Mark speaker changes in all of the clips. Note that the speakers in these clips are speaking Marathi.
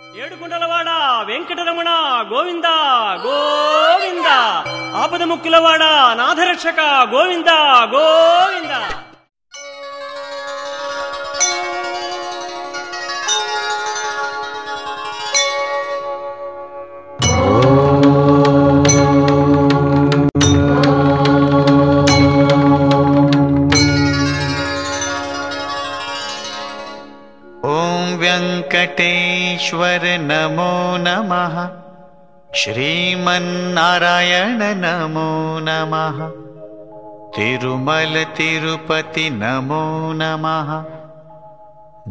Speaker 1: ఏడుకొండలవాడ వెంకటరమణ గోవింద గోవింద. ఆపద ముక్కులవాడ నాథరక్షక గోవింద గోవింద.
Speaker 2: श्रीमन्नारायण नमो नमः। तिरुमल तिरुपति नमो नमः।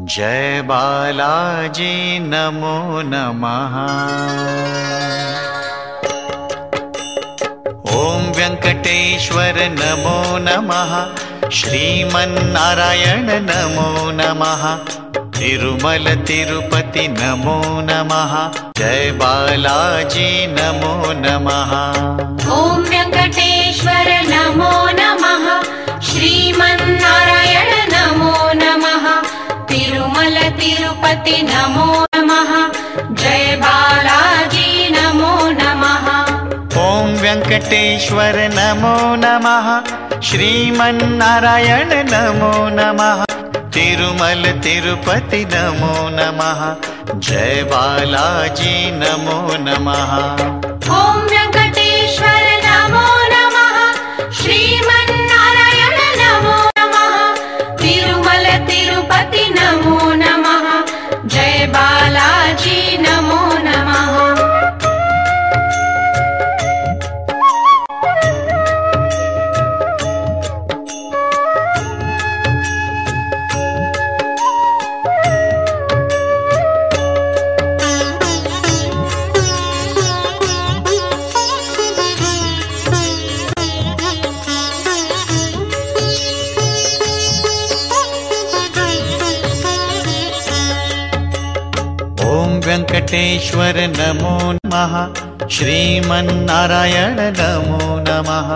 Speaker 2: जय बालाजी नमो नमः। ॐ व्यङ्कटेश्वर नमो नमः। श्रीमन्नारायण नमो नमः तिरुमल तिरुपति नमो नमः। जय बालाजी नमो नमः।
Speaker 3: ॐ व्यङ्कटेश्वर नमो नमः। श्रीमन्नारायण नमो नमः। तिरुमल तिरुपति नमो नमः। जय बालाजी नमो नमः।
Speaker 2: ॐ व्यङ्कटेश्वर नमो नमः। श्रीमन्नारायण नमो नमः तिरुमल तिरुपति नमो नमः। जय बालाजी नमो नमः
Speaker 3: व्यङ्कटेश्वर नमो नमः। श्रीमन्नारायण नमो नमः।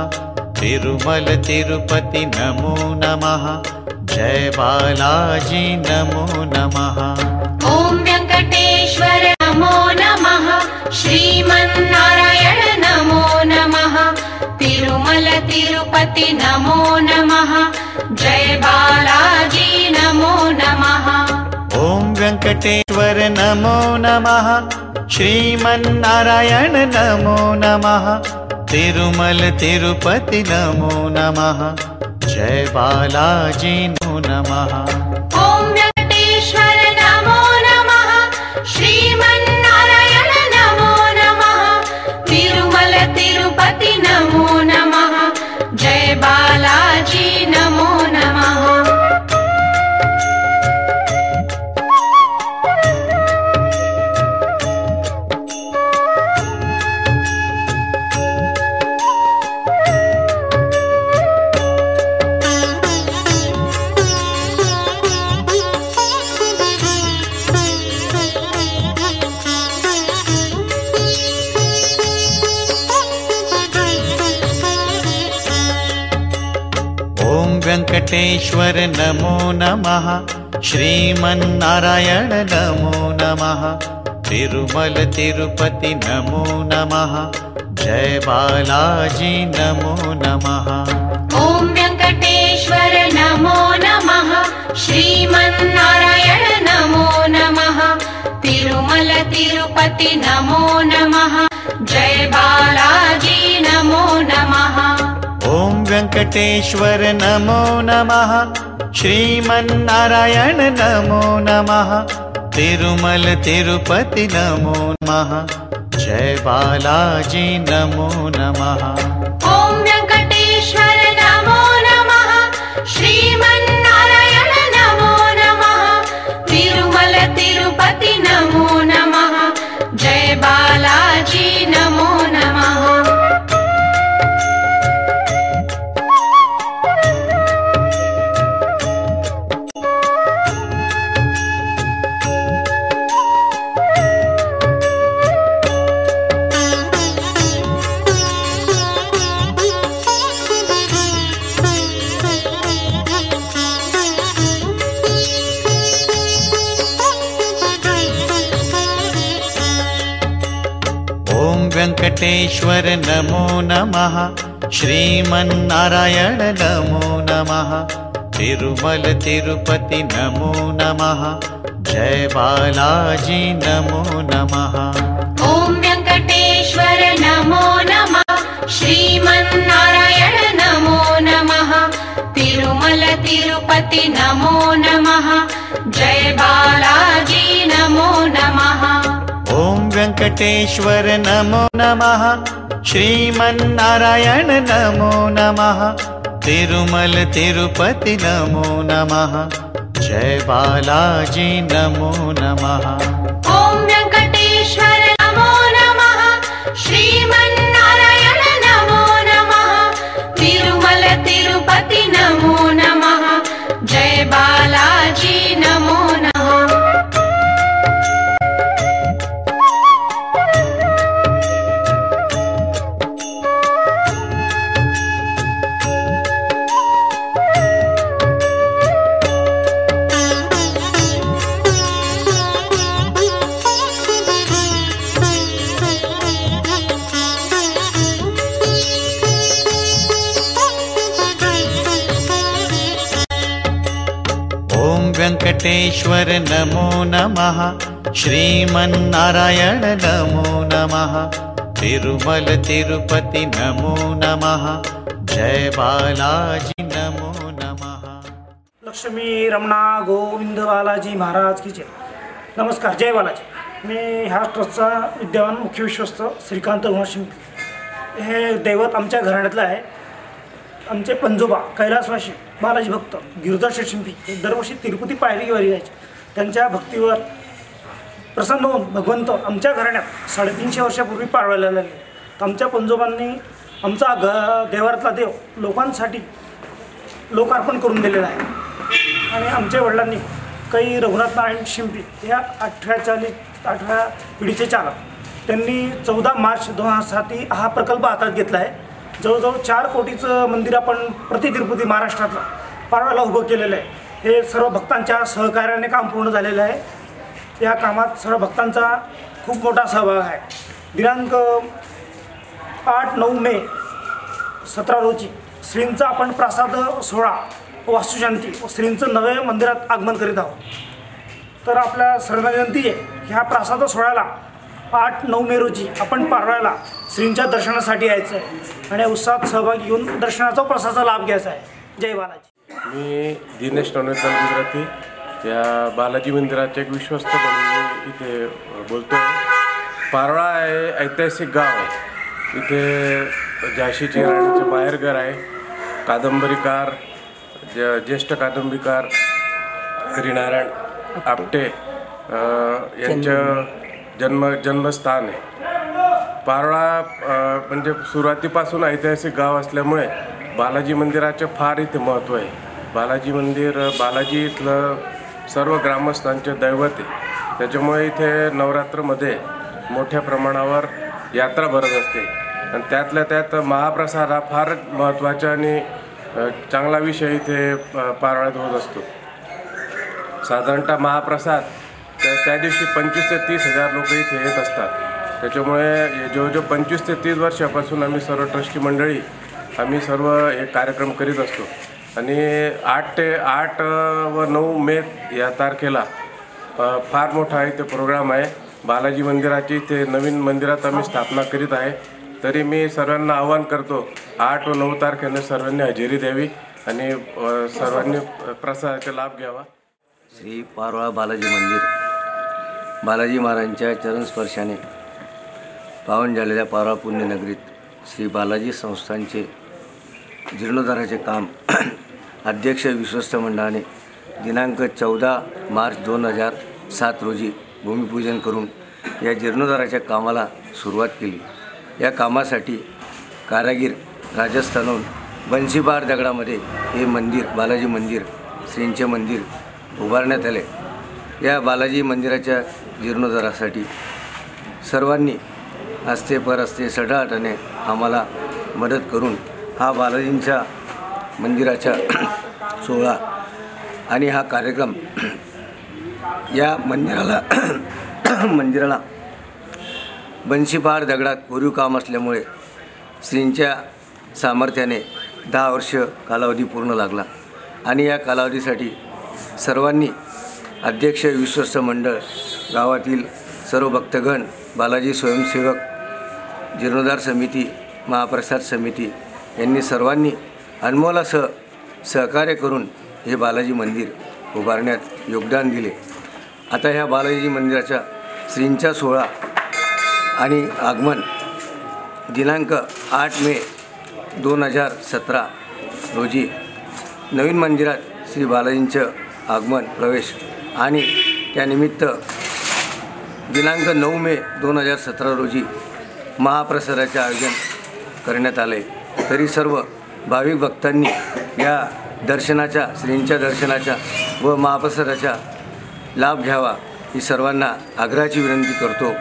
Speaker 3: तिरुमल तिरुपति नमो नमः। जय बालाजी नमो नमः
Speaker 2: नमः। श्रीमन्नारायण नमो नमः। तिरुमल तिरुपति नमो नमः। जय बालाजी नमो नमः
Speaker 3: व्यङ्कटेश्वर नमो नमः। श्रीमन्नारायण नमो नमः। तिरुमल तिरुपति नमो नमः। जय बालाजी नमो नमः।
Speaker 2: ॐ व्यङ्कटेश्वर नमो नमः। श्रीमन्नारायण नमो नमः। तिरुमल तिरुपति नमो नमः। जय बालाजी नमो नमः
Speaker 3: ॐ व्यङ्कटेश्वर नमो नमः। श्रीमन्नारायण नमो नमः। तिरुमल तिरुपति नमो नमः। जय बालाजी नमो नमः
Speaker 2: वेङ्कटेश्वर नमो नमः। श्रीमन्नारायण नमो नमः। तिरुमल तिरुपति नमो नमः। जय बालाजी नमो नमः।
Speaker 3: ॐ व्यङ्कटेश्वर नमो नमः। श्रीमन्नारायण नमो नमः। तिरुमल तिरुपति नमो नमः। जय बालाजी नमो नमः
Speaker 2: वेङ्कटेश्वर नमो नमः। श्रीमन्नारायण नमो नमः। तिरुमल तिरुपति नमो नमः। जय बालाजी नमो नमः वेङ्कटेश्वर नमो नमः। श्रीमन्नारायण नमो नमः। तिरुमल तिरुपति नमो नमः। जय बालाजी नमो नमः।
Speaker 4: लक्ष्मी रमणा गोविंद बालाजी महाराज की जय। नमस्कार जय बालाजी। मी ह्या ट्रस्टचा विद्यमान मुख्य विश्वस्त श्रीकांत उमाशिंपी हे दैवत आमच्या घराण्यातलं आहे. आमचे पंजोबा कैलासवाशी बालाजी भक्त गिरधर शिंपी हे दरवर्षी तिरुपती पायरी पायरीवारी जायचे. त्यांच्या भक्तीवर प्रसन्न होऊन भगवंत आमच्या घराण्यात साडेतीनशे वर्षापूर्वी पाळवायला लागले. तर आमच्या पंजोबांनी आमचा घ देवारातला देव लोकांसाठी लोकार्पण करून दिलेलं आहे. आणि आमच्या वडिलांनी काही रघुनाथ नारायण शिंपी या अठरा चाळीस अठरा पिढीचे चालक त्यांनी चौदा मार्च दोन हजार साती हा प्रकल्प हातात घेतला आहे. जवळजवळ चार कोटीचं मंदिर आपण प्रति तिरुपती पाडव्याला उभं केलेलं आहे. हे सर्व भक्तांच्या सहकार्याने काम पूर्ण झालेलं आहे. या कामात सर्व भक्तांचा खूप मोठा सहभाग आहे. दिनांक आठ नऊ मे सतरा रोजी श्रींचा आपण प्रसाद सोहळा वास्तुशांती व श्रींचं नवे मंदिरात आगमन करीत आहोत. तर आपल्या सर्वजयंती आहे ह्या प्रसाद सोहळ्याला आठ नऊ मे रोजी आपण पारळ्याला श्रींच्या दर्शनासाठी यायचं आहे. आणि उत्साहात सहभागी घेऊन दर्शनाचा प्रसादाचा लाभ घ्यायचा आहे. जय बालाजी.
Speaker 5: मी दिनेश नवनेताल गुजराती या बालाजी मंदिराचे एक विश्वस्त म्हणून इथे बोलतो आहे हे ऐतिहासिक गाव आहे. इथे झाशीची राणीचं बाहेरघर आहे. कादंबरीकार ज ज्येष्ठ कादंबरीकार हरिनारायण आपटे यांच्या जन्म जन्मस्थान आहे. पारोळा म्हणजे सुरुवातीपासून ऐतिहासिक गाव असल्यामुळे बालाजी मंदिराचे फार इथे महत्त्व आहे. बालाजी मंदिर बालाजी इथलं सर्व ग्रामस्थांचे दैवत आहे. त्याच्यामुळे इथे नवरात्रमध्ये मोठ्या प्रमाणावर यात्रा भरत असते. आणि त्यातल्या त्यात महाप्रसाद हा फार महत्त्वाचा आणि चांगला विषय इथे अ, होत असतो. साधारणतः महाप्रसाद त्या दिवशी पंचवीस ते तीस हजार लोक इथे येत असतात. त्याच्यामुळे जवळजवळ पंचवीस ते तीस वर्षापासून आम्ही सर्व ट्रस्टी मंडळी आम्ही सर्व हे कार्यक्रम करीत असतो. आणि आठ ते आठ व नऊ मे या तारखेला फार मोठा इथे प्रोग्राम आहे. बालाजी मंदिराची इथे नवीन मंदिरात आम्ही स्थापना करीत आहे. तरी मी सर्वांना आवाहन करतो आठ व नऊ तारखेनं सर्वांनी हजेरी द्यावी आणि सर्वांनी प्रसादाचा लाभ घ्यावा.
Speaker 6: श्री पारोळा बालाजी मंदिर. बालाजी महाराजांच्या चरणस्पर्शाने पावन झालेल्या पारा पुण्यनगरीत श्री बालाजी संस्थांचे जीर्णोद्धाराचे काम अध्यक्ष विश्वस्त मंडळाने दिनांक चौदा मार्च दोन हजार सात रोजी भूमिपूजन करून या जीर्णोद्धाराच्या कामाला सुरुवात केली. या कामासाठी कारागीर राजस्थानहून बन्सीबार दगडामध्ये हे मंदिर बालाजी मंदिर श्रींचे मंदिर उभारण्यात आले. या बालाजी मंदिराच्या जीर्णोद्धारासाठी सर्वांनी असते परस्ते सढाटाने आम्हाला मदत करून हा बालाजींच्या मंदिराचा सोहळा आणि हा कार्यक्रम या मंदिराला मंदिराला बंशीपहाड दगडात कोरीव काम असल्यामुळे श्रींच्या सामर्थ्याने दहा वर्ष कालावधी पूर्ण लागला आणि या कालावधीसाठी सर्वांनी अध्यक्ष विश्वस्त मंडळ गावातील सर्व भक्तगण बालाजी स्वयंसेवक जीर्णोद्धार समिती महाप्रसाद समिती यांनी सर्वांनी अनमोल असं सहकार्य करून हे बालाजी मंदिर उभारण्यात योगदान दिले. आता ह्या बालाजी मंदिराच्या श्रींचा सोहळा आणि आगमन दिनांक आठ मे दोन हजार सतरा रोजी नवीन मंदिरात श्री बालाजींचं आगमन प्रवेश आणि त्यानिमित्त दिनांक नऊ मे दोन हजार सतरा रोजी महाप्रसादाचे आयोजन करण्यात आले. तरी सर्व भाविक भक्तांनी या दर्शनाच्या श्रींच्या दर्शनाच्या व महाप्रसादाचा लाभ घ्यावा ही सर्वांना आग्रहाची विनंती करतो.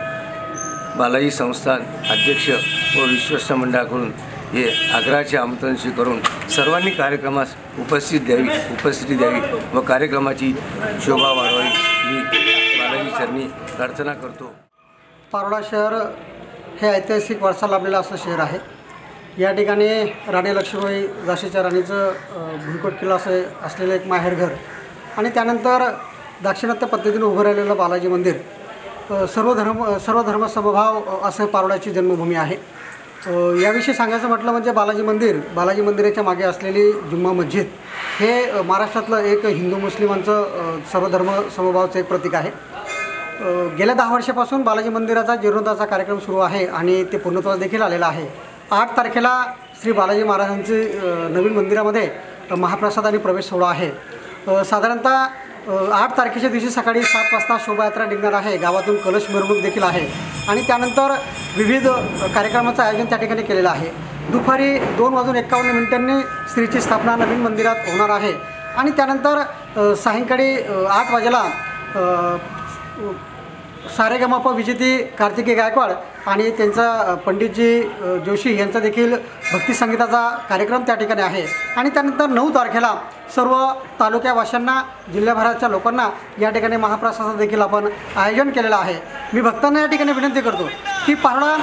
Speaker 6: बालाजी संस्थान अध्यक्ष व विश्वस्त मंडळाकडून हे आग्रहाचे आमंत्रण स्वीकारून सर्वांनी कार्यक्रमास उपस्थित द्यावी उपस्थिती द्यावी व कार्यक्रमाची शोभा वाढवावी. ही चरणी प्रार्थना करतो.
Speaker 7: पारोडा शहर हे ऐतिहासिक वारसा लाभलेलं असं शहर आहे. या ठिकाणी राणी लक्ष्मीबाई झाशीच्या राणीचं भुईकोट किल्ला असं असलेलं एक माहेरघर आणि त्यानंतर दाक्षिणात्य पद्धतीने उभं राहिलेलं बालाजी मंदिर सर्व धर्म सर्व धर्मसमभाव असं पारोड्याची जन्मभूमी आहे. याविषयी सांगायचं म्हटलं म्हणजे बालाजी मंदिर बालाजी मंदिराच्या मागे असलेली जुम्मा मस्जिद हे महाराष्ट्रातलं एक हिंदू मुस्लिमांचं सर्वधर्म सर्व समभावाचं एक प्रतीक आहे. गेल्या दहा वर्षापासून बालाजी मंदिराचा जीर्णोद्धाराचा कार्यक्रम सुरू आहे आणि ते पूर्णत्वास देखील आलेला आहे. आठ तारखेला श्री बालाजी महाराजांचे नवीन मंदिरामध्ये महाप्रसाद आणि प्रवेश सोहळा आहे. साधारणतः आठ तारखेच्या दिवशी सकाळी सात वाजता शोभायात्रा निघणार आहे. गावातून कलश मिरवणूक देखील आहे आणि त्यानंतर विविध कार्यक्रमाचं आयोजन त्या ठिकाणी केलेलं आहे. दुपारी दोन वाजून एकावन्न मिनिटांनी स्त्रीची स्थापना नवीन मंदिरात होणार आहे. आणि त्यानंतर सायंकाळी आठ वाजेला सारेगमाप विजेती कार्तिकी गायकवाड आणि त्यांचा पंडितजी जोशी यांचा देखील भक्ती संगीताचा कार्यक्रम त्या ठिकाणी आहे. आणि त्यानंतर नऊ तारखेला सर्व तालुक्यावाशांना जिल्ह्याभराच्या लोकांना या ठिकाणी महाप्रसादाचं देखील आपण आयोजन केलेलं आहे. मी भक्तांना या ठिकाणी विनंती करतो की पारोडा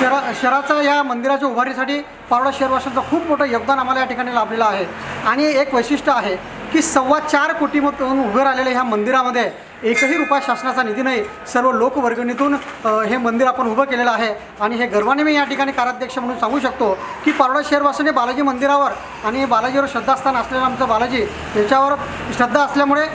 Speaker 7: शहरा शहराचा या मंदिराच्या उभारीसाठी पारोडा शहरवाशांचं खूप मोठं योगदान आम्हाला या ठिकाणी लाभलेलं आहे. आणि एक वैशिष्ट्य आहे की सव्वा चार कोटीमधून उभं राहिलेल्या ह्या मंदिरामध्ये. एकही रुपया शासनाचा निधी नाही. सर्व लोकवर्गणीतून हे मंदिर आपण उभं केलेलं आहे. आणि हे गर्वाने मी या ठिकाणी कार्याध्यक्ष म्हणून सांगू शकतो की पारोडा शहरवासीने बालाजी मंदिरावर आणि बालाजीवर श्रद्धास्थान असलेलं आमचं बालाजी याच्यावर श्रद्धा असल्यामुळे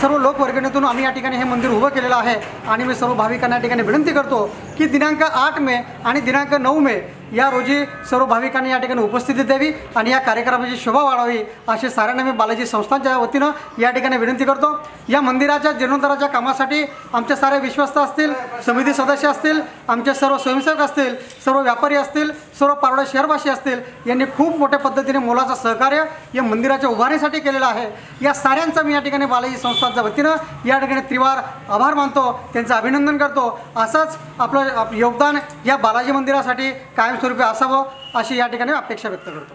Speaker 7: सर्व लोकवर्गणीतून आम्ही या ठिकाणी हे मंदिर उभं केलेलं आहे. आणि मी सर्व भाविकांना या ठिकाणी विनंती करतो की दिनांक आठ मे आणि दिनांक नऊ मे या रोजी सर्व भाविकांनी या ठिकाणी उपस्थिती द्यावी आणि या कार्यक्रमाची शोभा वाढावी असे साऱ्यांना मी बालाजी संस्थांच्या वतीनं या ठिकाणी विनंती करतो. या मंदिराच्या जीर्णोद्धाराच्या कामासाठी आमच्या सारे विश्वस्त असतील समिती सदस्य असतील आमचे सर्व स्वयंसेवक असतील सर्व व्यापारी असतील सर्व पारोडा शहरवासी असतील यांनी खूप मोठ्या पद्धतीने मोलाचं सहकार्य या मंदिराच्या उभारणीसाठी केलेलं आहे. या साऱ्यांचं मी या ठिकाणी बालाजी संस्थांच्या वतीनं या ठिकाणी त्रिवार आभार मानतो त्यांचं अभिनंदन करतो. असंच आपलं योगदान या बालाजी मंदिरासाठी कायम कायमस्वरूपी असावं अशी या ठिकाणी अपेक्षा व्यक्त करतो.